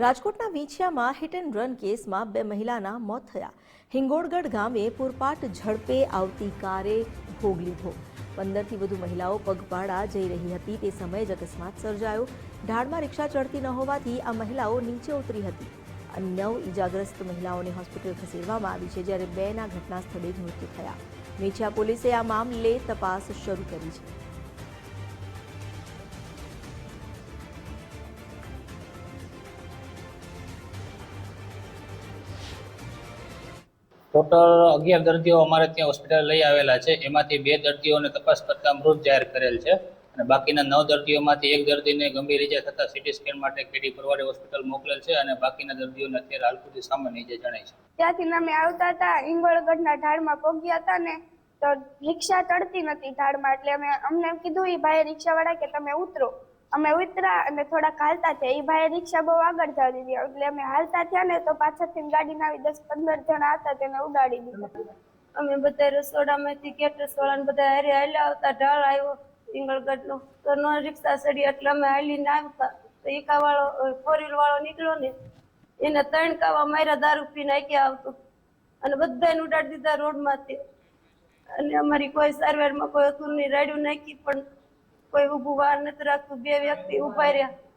રાજકોટના વીંછિયામાં hit and run કેસમાં બે મહિલાના મોત થયા. હિંગોળગઢ ગામે પૂરપાટ ઝડપે આવતી કારે ભોગ લીધો. પંદરથી વધુ મહિલાઓ પગપાળા જઈ રહી હતી. તે સમયે જ અકસ્માત સર્જાયો. ઢાળમાં રિક્ષા ચડતી ન હોવાથી આ મહિલાઓ નીચે ઉતરી હતી. નવ ઇજાગ્રસ્ત મહિલાઓને હોસ્પિટલ ખસેડવામાં આવી છે, જ્યારે બેના ઘટના સ્થળે જ મૃત્યુ થયા. વીંછિયા પોલીસે આ મામલે તપાસ શરૂ કરી છે. ટોટલ અગિયાર દર્દીઓ અમારે ત્યાં હોસ્પિટલ લઈ આવેલા છે. એમાંથી બે દર્દીઓને તપાસ કરતા મૃત જાહેર કરેલ છે અને બાકીના નવ દર્દીઓમાંથી એક દર્દીને ગંભીર ઇજા થતાં સિટી સ્કેન માટે કેડી પરવાડે હોસ્પિટલ મોકલેલ છે અને બાકીના દર્દીઓને અત્યારે હાલ સુધી સામાન્ય ઇજા જણાય છે. ત્યાંથી અમે આવતા હતા ઇંગોળગઢના ઢાળમાં પહોંચ્યા હતા ને, તો રિક્ષા ચડતી નથી ઢાળમાં. એટલે અમે અમને કીધું એ ભાઈ રિક્ષાવાળા કે તમે ઉતરો. અમે ઉતરા અને થોડાક હાલતા થયા. એ ભાઈ રિક્ષા બહુ આગળ જવા દીધી. એટલે અમે હાલતા થયા ને તો પાછળથી ગાડીના આવી દસ પંદર જણા હતા તેને ઉડાડી દીધા. અમે બધા રસોડામાંથી કેટરસ વાળાને બધા હારે હાલ્યા આવતા. ઢાળ આવ્યો સિંગલગઢનો તો નો રિક્ષા ચડી એટલે અમે હાલીને આવતા. તો એકા વાળો ફોર વાળો નીકળ્યો ને, એને ત્રણ કાવા માર્યા, દારૂ પી નાખી આવતો. અને બધાને ઉડાડી દીધા રોડમાંથી. અને અમારી કોઈ સારવારમાં કોઈ હતું નહીં રાડ્યું નાખી પણ કોઈ ઊભું વાર નથી રાખતું. બે વ્યક્તિ ઊભા રહ્યા.